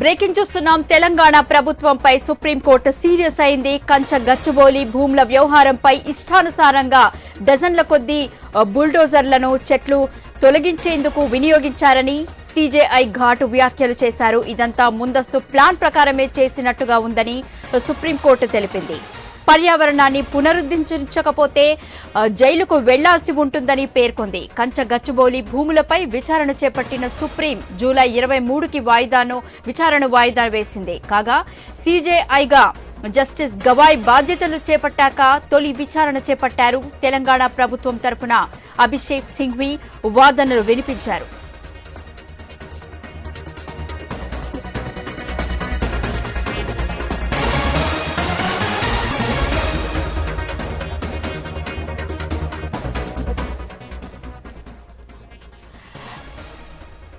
Breaking చూస్తున్నాం. తెలంగాణ ప్రభుత్వంపై supreme court serious అయింది. కంచ గచ్చుబోలి భూముల వ్యవహారంపై ఇష్టానుసారంగా డజన్ల కొద్దీ బుల్డోజర్లను చెట్లు తొలగించేందుకు వినియోగించారని సీజేఐ ఘాటు వ్యాఖ్యలు చేశారు. ఇదంతా ముందస్తు ప్లాన్ ప్రకారమే చేసినట్టుగా ఉందని సుప్రీంకోర్టు తెలిపింది. పర్యావరణాన్ని పునరుద్ధరించకపోతే జైలుకు వెళ్ళాల్సి ఉంటుందని పేర్కొంది. కంచ గచ్చిబౌలి భూములపై విచారణ చేపట్టిన సుప్రీం జూలై ఇరవై మూడుకి వాయిదాను విచారణ వాయిదా వేసింది. కాగా సీజేఐగా జస్టిస్ గవాయ్ బాధ్యతలు చేపట్టాక తొలి విచారణ చేపట్టారు. తెలంగాణ ప్రభుత్వం తరపున అభిషేక్ సింఘ్వి వాదనలు వినిపించారు.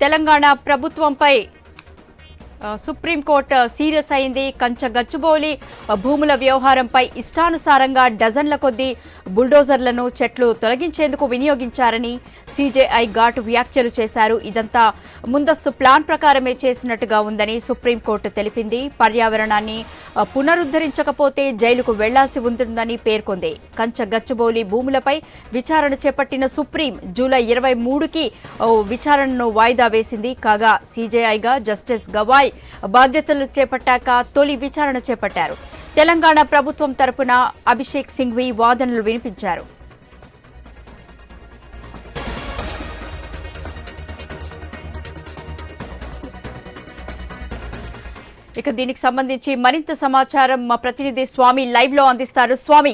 తెలంగాణ ప్రభుత్వంపై సుప్రీంకోర్టు సీరియస్ అయింది. కంచ గచ్చుబోలి భూముల వ్యవహారంపై ఇష్టానుసారంగా డజన్ల కొద్దీ బుల్డోజర్లను చెట్లు తొలగించేందుకు వినియోగించారని సీజేఐ ఘాటు వ్యాఖ్యలు చేశారు. ఇదంతా ముందస్తు ప్లాన్ ప్రకారమే చేసినట్టుగా ఉందని సుప్రీంకోర్టు తెలిపింది. పర్యావరణాన్ని పునరుద్ధరించకపోతే జైలుకు వెళ్ళాల్సి ఉంటుందని పేర్కొంది. కంచ గచ్చుబోలి భూములపై విచారణ చేపట్టిన సుప్రీం జూలై ఇరవై మూడుకి విచారణను వాయిదా వేసింది. కాగా సీజేఐగా జస్టిస్ గవాయ్ బాధ్యతలు చేపట్టాక తొలి విచారణ చేపట్టారు. తెలంగాణ ప్రభుత్వం తరపున అభిషేక్ సింఘ్వి వాదనలు వినిపించారు. ఇక దీనికి సంబంధించి మరింత సమాచారం మా ప్రతినిధి స్వామి లైవ్లో అందిస్తారు. స్వామి.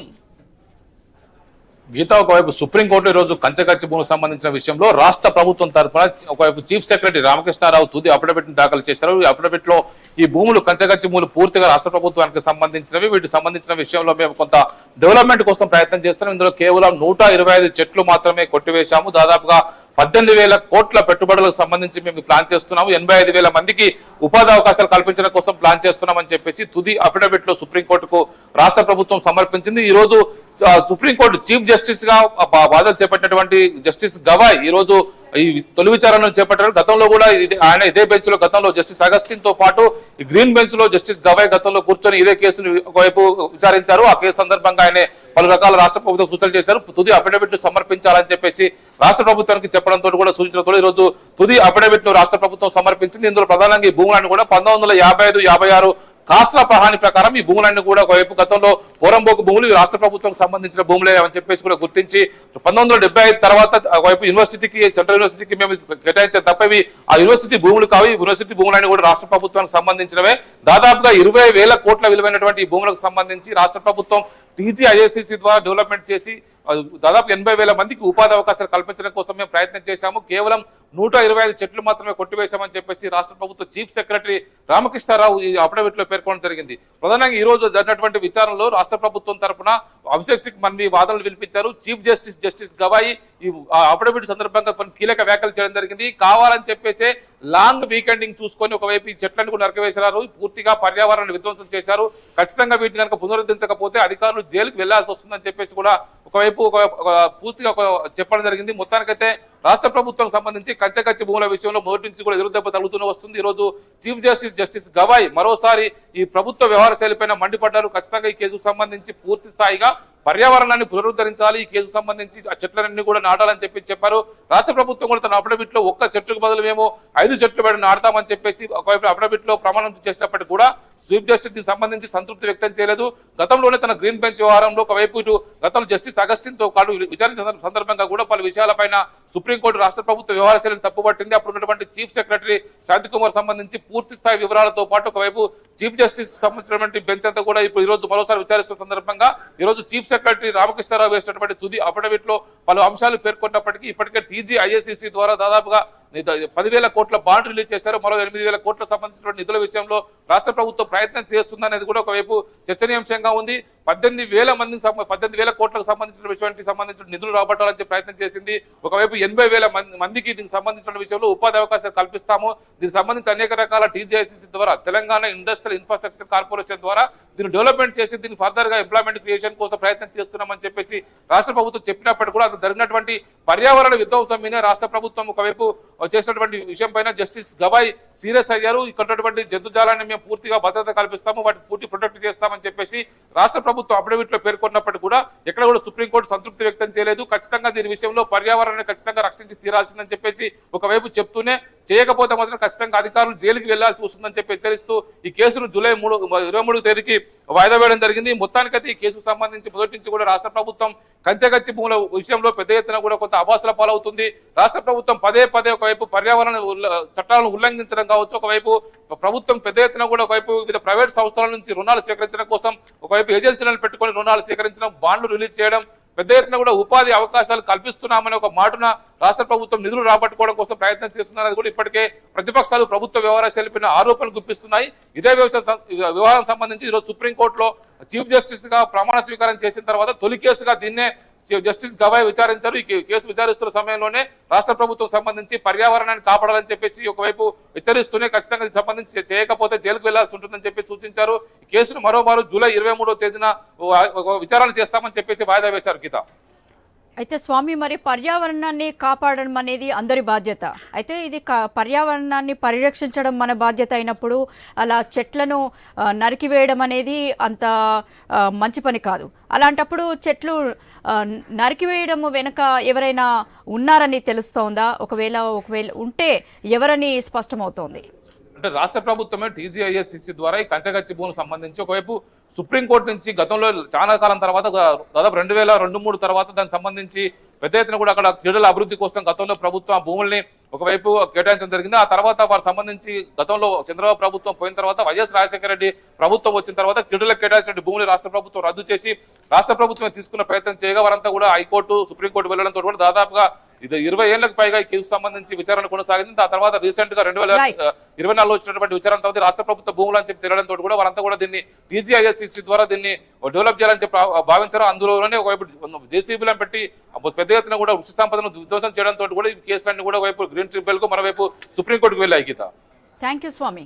గీత ఒకవైపు సుప్రీంకోర్టు ఈ రోజు కంచకచ్చి భూములకు సంబంధించిన విషయంలో రాష్ట్ర ప్రభుత్వం తరఫున ఒకవైపు చీఫ్ సెక్రటరీ రామకృష్ణారావు తుది అఫిడవిట్ను దాఖలు చేశారు. ఈ అఫిడవిట్లో ఈ భూములు కంచకచ్చి భూములు పూర్తిగా రాష్ట్ర ప్రభుత్వానికి సంబంధించినవి వీటికి సంబంధించిన విషయంలో మేము కొంత డెవలప్మెంట్ కోసం ప్రయత్నం చేస్తున్నాం. ఇందులో కేవలం నూట ఇరవై ఐదు చెట్లు మాత్రమే కొట్టివేశాము. దాదాపుగా పద్దెనిమిది వేల కోట్ల పెట్టుబడులకు సంబంధించి మేము ప్లాన్ చేస్తున్నాము. ఎనభై ఐదు వేల మందికి ఉపాధి అవకాశాలు కల్పించడం కోసం ప్లాన్ చేస్తున్నామని చెప్పేసి తుది అఫిడవిట్లో సుప్రీంకోర్టుకు రాష్ట్ర ప్రభుత్వం సమర్పించింది. ఈ రోజు సుప్రీంకోర్టు చీఫ్ జస్టిస్ జస్టిస్గా బాధలు చేపట్టినటువంటి జస్టిస్ గవాయ్ ఈ రోజు ఈ తొలి విచారణను చేపట్టారు. గతంలో కూడా ఆయన ఇదే బెంచ్లో గతంలో జస్టిస్ అగస్టిన్తో పాటు గ్రీన్ బెంచ్లో జస్టిస్ గవాయ్ గతంలో కూర్చొని ఇదే కేసును ఒకవైపు విచారించారు. ఆ కేసు సందర్భంగా ఆయన పలు రకాల రాష్ట్ర ప్రభుత్వం సూచనలు చేశారు. తుది అఫిడవిట్ సమర్పించాలని చెప్పేసి రాష్ట్ర ప్రభుత్వానికి చెప్పడంతో కూడా సూచించడంతో ఈ రోజు తుది అఫిడవిట్ను రాష్ట్ర ప్రభుత్వం సమర్పించింది. ఇందులో ప్రధానంగా ఈ భూములను కూడా పంతొమ్మిది వందల యాభై ఐదు యాభై ఆరు కాస్త ప్రహాని ప్రకారం ఈ భూములన్నీ కూడా ఒకవైపు గతంలో పోరంబోకు భూములు ఈ రాష్ట్ర ప్రభుత్వం సంబంధించిన భూములే అని చెప్పేసి కూడా గుర్తించి పంతొమ్మిది వందల ఐదు తర్వాత ఒకవైపు యూనివర్సిటీకి సెంట్రల్ యూనివర్సిటీకి మేము కేటాయించే తప్ప ఇవి ఆ యూనివర్సిటీ భూములు కావు. యూనివర్సిటీ భూములన్నీ కూడా రాష్ట్ర ప్రభుత్వానికి సంబంధించినవే. దాదాపుగా ఇరవై వేల కోట్ల విలువైనటువంటి ఈ భూములకు సంబంధించి రాష్ట్ర ప్రభుత్వం టీజీ ఐఏసీసీ ద్వారా డెవలప్మెంట్ చేసి దాదాపు ఎనభై వేల మందికి ఉపాధి అవకాశాలు కల్పించడం కోసం మేము ప్రయత్నం చేశాము. కేవలం నూట ఇరవై ఐదు చెట్లు మాత్రమే కొట్టివేశామని చెప్పేసి రాష్ట్ర ప్రభుత్వ చీఫ్ సెక్రటరీ రామకృష్ణారావు ఈ అఫిడవిట్లో పేర్కొనడం జరిగింది. ప్రధానంగా ఈ రోజు జరిగినటువంటి విచారణలో రాష్ట్ర ప్రభుత్వం తరపున అభిషేక్ సింగ్ మన్వి వాదనలు వినిపించారు. చీఫ్ జస్టిస్ జస్టిస్ గవాయి ఈ అఫిడవిట్ సందర్భంగా కొన్ని కీలక వ్యాఖ్యలు చేయడం జరిగింది. కావాలని చెప్పేసి లాంగ్ వీకెండింగ్ చూసుకొని ఒకవైపు ఈ చెట్లను కూడా నరకవేశారు. పూర్తిగా పర్యావరణాన్ని విధ్వంసం చేశారు. ఖచ్చితంగా వీటిని కనుక పునరుద్ధరించకపోతే అధికారులు జైలుకు వెళ్ళాల్సి వస్తుందని చెప్పేసి కూడా ఒకవైపు ఒక ఒక పూర్తిగా ఒక చెప్పడం జరిగింది. మొత్తానికైతే రాష్ట్ర ప్రభుత్వం సంబంధించి కంచకచ్చి భూముల విషయంలో మొదటి నుంచి కూడా ఎదురుదెబ్బ తగులుతూనే వస్తుంది. ఈ రోజు చీఫ్ జస్టిస్ జస్టిస్ గవాయ్ మరోసారి ఈ ప్రభుత్వ వ్యవహార శైలిపైన మండిపడ్డారు. ఖచ్చితంగా ఈ కేసుకు సంబంధించి పూర్తి స్థాయిగా పర్యావరణాన్ని పునరుద్ధరించాలి ఈ కేసు సంబంధించి ఆ చెట్లన్నీ కూడా నాటాలని చెప్పి చెప్పారు. రాష్ట్ర ప్రభుత్వం కూడా తన అఫిడవిట్లో ఒక్క చెట్టుకు బదులు మేము ఐదు చెట్లు పెట్టి నాడతామని చెప్పేసి ఒకవైపు అఫిడవిట్లో ప్రమాణం చేసినప్పటికీ కూడా చీఫ్ జస్టిస్ సంబంధించి సంతృప్తి వ్యక్తం చేయలేదు. గతంలోనే తన గ్రీన్ బెంచ్ వ్యవహారంలో ఒకవైపు ఇటు గతంలో జస్టిస్ అగస్టిన్తో తో కాదు సందర్భంగా కూడా పలు విషయాలపైన సుప్రీంకోర్టు రాష్ట్ర ప్రభుత్వ వ్యవహార శైలిని తప్పుపట్టింది. అప్పుడు ఉన్నటువంటి చీఫ్ సెక్రటరీ శాంతికుమార్ సంబంధించి పూర్తి స్థాయి వివరాలతో పాటు ఒకవైపు చీఫ్ జస్టిస్ సంబంధించినటువంటి బెంచ్ అంతా కూడా ఇప్పుడు ఈ రోజు మరోసారి విచారిస్తున్న సందర్భంగా ఈ రోజు చీఫ్ సెక్రటరీ రామకృష్ణారావు వేసినటువంటి తుది అఫిడవిట్లో పలు అంశాలు పేర్కొన్నప్పటికీ ఇప్పటికే టీజీ ఐఏసీసీ ద్వారా దాదాపుగా పదివేల కోట్ల బాండ్ రిలీజ్ చేశారు. మరో ఎనిమిది వేల కోట్ల సంబంధించిన నిధుల విషయంలో రాష్ట్ర ప్రభుత్వం ప్రయత్నం చేస్తుందనేది కూడా ఒకవైపు చర్చనీయాంశంగా ఉంది. పద్దెనిమిది వేల మందికి పద్దెనిమిది వేల కోట్లకు సంబంధించిన విషయానికి సంబంధించిన నిధులు రాబట్టాలని ప్రయత్నం చేసింది. ఒకవైపు ఎనభై వేల మంది- మందికి దీనికి సంబంధించిన విషయంలో ఉపాధి అవకాశాలు కల్పిస్తాము. దీనికి సంబంధించి అనేక రకాల టీజీఐసీసీ ద్వారా తెలంగాణ ఇండస్ట్రియల్ ఇన్ఫ్రాస్ట్రక్చర్ కార్పొరేషన్ ద్వారా దీన్ని డెవలప్మెంట్ చేసి దీన్ని ఫర్దర్గా ఎంప్లాయ్మెంట్ క్రియేషన్ కోసం ప్రయత్నం చేస్తున్నామని చెప్పేసి రాష్ట్ర ప్రభుత్వం చెప్పినప్పటికీ కూడా అది జరిగినటువంటి పర్యావరణ విధ్వంసం మీద రాష్ట్ర ప్రభుత్వం ఒకవైపు చేసినటువంటి విషయం పైన జస్టిస్ గవాయ్ సీరియస్ అయ్యారు. ఇక్కడ జంతుజాలాన్ని మేము పూర్తిగా భద్రత కల్పిస్తాము వాటిని పూర్తి ప్రొటెక్ట్ చేస్తామని చెప్పేసి రాష్ట్ర ప్రభుత్వం అఫిడవిట్ పేర్కొన్నప్పటికీ కూడా ఎక్కడ కూడా సుప్రీంకోర్టు సంతృప్తి వ్యక్తం చేయలేదు. ఖచ్చితంగా దీని విషయంలో పర్యావరణాన్ని ఖచ్చితంగా రక్షించి తీరాల్సిందని చెప్పేసి ఒకవైపు చెప్తూనే చేయకపోతే మాత్రం ఖచ్చితంగా అధికారులు జైలుకి వెళ్ళాల్సి వస్తుందని చెప్పి హెచ్చరిస్తూ ఈ కేసును జూలై మూడు ఇరవై మూడు తేదీకి వాయిదా వేయడం జరిగింది. మొత్తానికైతే ఈ కేసుకు సంబంధించి మొదటి నుంచి కూడా రాష్ట్ర ప్రభుత్వం కంచెగచ్చి భూముల విషయంలో పెద్ద ఎత్తున కూడా కొంత అభాసుల పాలవుతుంది. రాష్ట్ర ప్రభుత్వం పదే పదే ఒకవైపు పర్యావరణ చట్టాలను ఉల్లంఘించడం కావచ్చు ఒకవైపు ప్రభుత్వం పెద్ద ఎత్తున కూడా ఒకవైపు వివిధ ప్రైవేట్ సంస్థల నుంచి రుణాలు సేకరించడం కోసం ఒకవైపు ఏజెన్సీలను పెట్టుకొని రుణాలు సేకరించడం బాండ్లు రిలీజ్ చేయడం పెద్ద ఎత్తున కూడా ఉపాధి అవకాశాలు కల్పిస్తున్నామని ఒక మాటన రాష్ట్ర ప్రభుత్వం నిధులు రాబట్టుకోవడం కోసం ప్రయత్నం చేస్తున్నది కూడా ఇప్పటికే ప్రతిపక్షాలు ప్రభుత్వ వ్యవహారాలు తెలిపిన ఆరోపణలు గుప్పిస్తున్నాయి. ఇదే వ్యవసాయ వ్యవహారం సంబంధించి ఈరోజు సుప్రీంకోర్టులో చీఫ్ జస్టిస్గా ప్రమాణ స్వీకారం చేసిన తర్వాత తొలి కేసుగా దీన్నే చీఫ్ జస్టిస్ గవాయ్ విచారించారు. ఈ కేసు విచారిస్తున్న సమయంలోనే రాష్ట్ర ప్రభుత్వం సంబంధించి పర్యావరణాన్ని కాపాడాలని చెప్పేసి ఒకవైపు హెచ్చరిస్తూనే ఖచ్చితంగా సంబంధించి చేయకపోతే జైలుకు వెళ్ళాల్సి ఉంటుందని చెప్పి సూచించారు. ఈ కేసును మరోమారు జూలై ఇరవై మూడో తేదీన ఒక విచారణ చేస్తామని చెప్పేసి వాయిదా వేశారు గీత. అయితే స్వామి మరి పర్యావరణాన్ని కాపాడడం అనేది అందరి బాధ్యత. అయితే ఇది క- పర్యావరణాన్ని పరిరక్షించడం మన బాధ్యత అయినప్పుడు అలా చెట్లను నరికివేయడం అనేది అంత మంచి పని కాదు. అలాంటప్పుడు చెట్లు నరికివేయడం వెనుక ఎవరైనా ఉన్నారని తెలుస్తోందా? ఒకవేళ ఒకవేళ ఉంటే ఎవరని స్పష్టమవుతోంది? అంటే రాష్ట్ర ప్రభుత్వమే టీజీఐఎస్సిసి ద్వారా ఈ కంచగచ్చి భూములకు సంబంధించి ఒకవైపు సుప్రీంకోర్టు నుంచి గతంలో చాలా కాలం తర్వాత దాదాపు రెండు వేల రెండు మూడు తర్వాత దానికి సంబంధించి పెద్ద ఎత్తున కూడా అక్కడ క్రీడల అభివృద్ధి కోసం గతంలో ప్రభుత్వం ఆ భూముల్ని ఒకవైపు కేటాయించడం జరిగింది. ఆ తర్వాత వారికి సంబంధించి గతంలో చంద్రబాబు ప్రభుత్వం పోయిన తర్వాత వైఎస్ రాజశేఖర రెడ్డి ప్రభుత్వం వచ్చిన తర్వాత క్రీడలకు కేటాయించిన భూములు రాష్ట్ర ప్రభుత్వం రద్దు చేసి రాష్ట్ర ప్రభుత్వం తీసుకున్న ప్రయత్నం చేయగా వారంతా కూడా హైకోర్టు సుప్రీంకోర్టు వెళ్ళడంతో కూడా దాదాపుగా ఇది ఇరవై ఏళ్ళకు పైగా ఈ కేసు సంబంధించి విచారణ కొనసాగింది. ఆ తర్వాత రీసెంట్గా రెండు వేల. ఇరవై నాలుగులో వచ్చినటువంటి విచారణ తర్వాత రాష్ట్ర ప్రభుత్వ భూములు అని చెప్పి తెలియడంతో కూడా వారంతా కూడా దీన్ని టీజీఐఎస్సిసి ద్వారా దీన్ని డెవలప్ చేయాలని చెప్పి భావించారు. అందులోనే ఒకవైపు జేసీబీలను పెట్టి పెద్ద ఎత్తున కూడా వృక్ష సంపదను విధ్వంసం చేయడంతో కూడా ఈ కేసులన్నీ కూడా ఒకవైపు గ్రీన్ ట్రిబ్యునల్కు మరోవైపు సుప్రీంకోర్టుకు వెళ్ళాయి గీత. Thank you Swamy